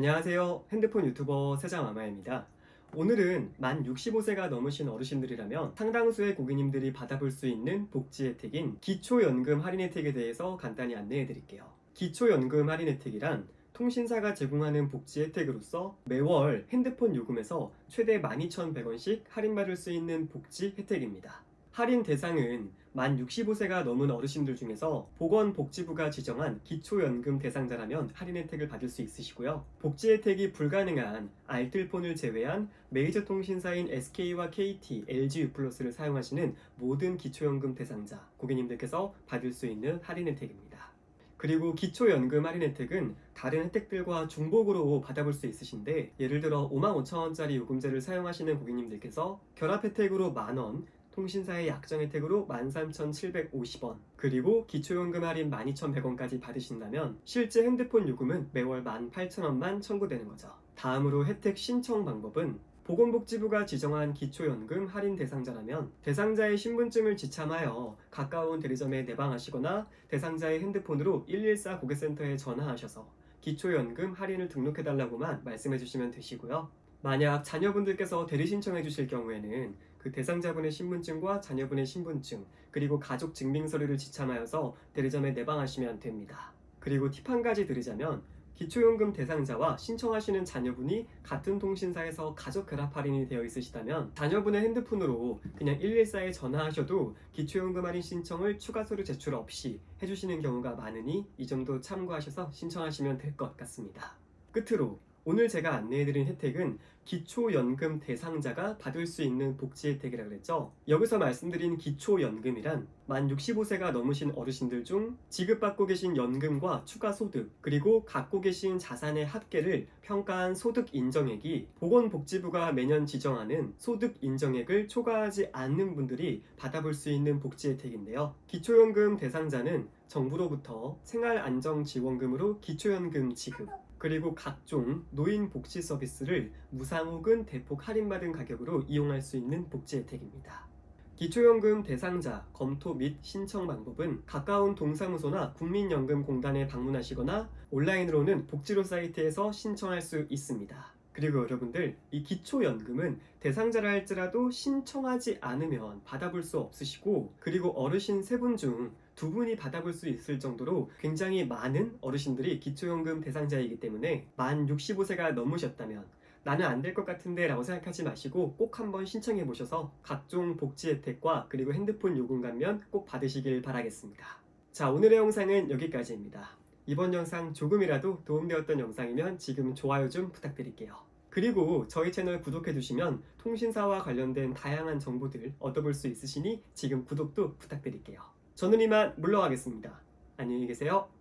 안녕하세요. 핸드폰 유튜버 세장마마입니다. 오늘은 만 65세가 넘으신 어르신들이라면 상당수의 고객님들이 받아볼 수 있는 복지 혜택인 기초연금 할인 혜택에 대해서 간단히 안내해 드릴게요. 기초연금 할인 혜택이란 통신사가 제공하는 복지 혜택으로서 매월 핸드폰 요금에서 최대 12,100원씩 할인받을 수 있는 복지 혜택입니다. 할인 대상은 만 65세가 넘은 어르신들 중에서 보건복지부가 지정한 기초연금 대상자라면 할인 혜택을 받을 수 있으시고요. 복지 혜택이 불가능한 알뜰폰을 제외한 메이저 통신사인 SK와 KT, LG U+를 사용하시는 모든 기초연금 대상자 고객님들께서 받을 수 있는 할인 혜택입니다. 그리고 기초연금 할인 혜택은 다른 혜택들과 중복으로 받아볼 수 있으신데 예를 들어 55,000원짜리 요금제를 사용하시는 고객님들께서 결합 혜택으로 만원, 통신사의 약정 혜택으로 13,750원 그리고 기초연금 할인 12,100원까지 받으신다면 실제 핸드폰 요금은 매월 18,000원만 청구되는 거죠. 다음으로 혜택 신청 방법은 보건복지부가 지정한 기초연금 할인 대상자라면 대상자의 신분증을 지참하여 가까운 대리점에 내방하시거나 대상자의 핸드폰으로 114 고객센터에 전화하셔서 기초연금 할인을 등록해달라고만 말씀해 주시면 되시고요. 만약 자녀분들께서 대리 신청해 주실 경우에는 그 대상자분의 신분증과 자녀분의 신분증 그리고 가족 증빙 서류를 지참하여서 대리점에 내방하시면 됩니다. 그리고 팁 한 가지 드리자면 기초연금 대상자와 신청하시는 자녀분이 같은 통신사에서 가족 결합 할인이 되어 있으시다면 자녀분의 핸드폰으로 그냥 114에 전화하셔도 기초연금 할인 신청을 추가 서류 제출 없이 해주시는 경우가 많으니 이 점도 참고하셔서 신청하시면 될 것 같습니다. 끝으로 오늘 제가 안내해드린 혜택은 기초연금 대상자가 받을 수 있는 복지 혜택이라 그랬죠. 여기서 말씀드린 기초연금이란 만 65세가 넘으신 어르신들 중 지급받고 계신 연금과 추가 소득 그리고 갖고 계신 자산의 합계를 평가한 소득 인정액이 보건복지부가 매년 지정하는 소득 인정액을 초과하지 않는 분들이 받아볼 수 있는 복지 혜택인데요. 기초연금 대상자는 정부로부터 생활안정지원금으로 기초연금 지급 그리고 각종 노인 복지 서비스를 무상 혹은 대폭 할인받은 가격으로 이용할 수 있는 복지 혜택입니다. 기초연금 대상자 검토 및 신청 방법은 가까운 동사무소나 국민연금공단에 방문하시거나 온라인으로는 복지로 사이트에서 신청할 수 있습니다. 그리고 여러분들 이 기초연금은 대상자라 할지라도 신청하지 않으면 받아볼 수 없으시고 그리고 어르신 세 분 중 두 분이 받아볼 수 있을 정도로 굉장히 많은 어르신들이 기초연금 대상자이기 때문에 만 65세가 넘으셨다면 나는 안 될 것 같은데 라고 생각하지 마시고 꼭 한번 신청해 보셔서 각종 복지 혜택과 그리고 핸드폰 요금 감면 꼭 받으시길 바라겠습니다. 자 오늘의 영상은 여기까지입니다. 이번 영상 조금이라도 도움되었던 영상이면 지금 좋아요 좀 부탁드릴게요. 그리고 저희 채널 구독해 두시면 통신사와 관련된 다양한 정보들 얻어볼 수 있으시니 지금 구독도 부탁드릴게요. 저는 이만 물러가겠습니다. 안녕히 계세요.